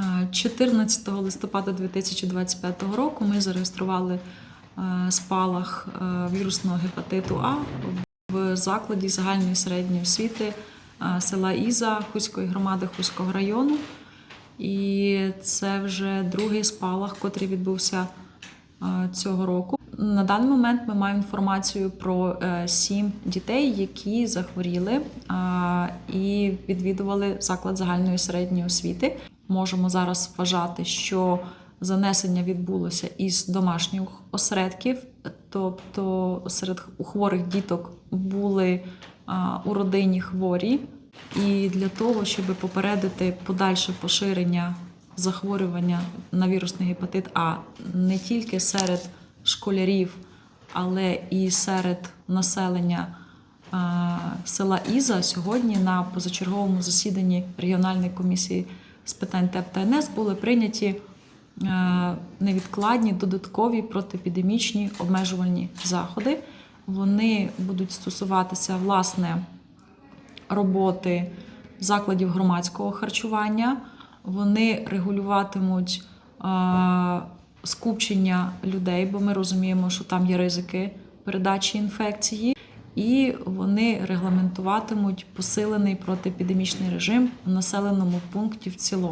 Е, 14 листопада 2025 року ми зареєстрували е, спалах е, вірусного гепатиту А в закладі загальної середньої освіти е, села Іза Хуської громади Хуського району. І це вже другий спалах, котрий відбувся е, цього року. На даний момент ми маємо інформацію про е, сім дітей, які захворіли е, і відвідували заклад загальної середньої освіти. Можемо зараз вважати, що занесення відбулося із домашніх осередків, тобто серед хворих діток були у родині хворі. І для того, щоб попередити подальше поширення захворювання на вірусний гепатит А не тільки серед школярів, але і серед населення села Іза, сьогодні на позачерговому засіданні регіональної комісії з питань ТЕП та НС були прийняті е, невідкладні додаткові протиепідемічні обмежувальні заходи. Вони будуть стосуватися власне роботи закладів громадського харчування. Вони регулюватимуть е, скупчення людей, бо ми розуміємо, що там є ризики передачі інфекції, і вони регламентуватимуть посилений протиепідемічний режим в населеному пункті в цілому.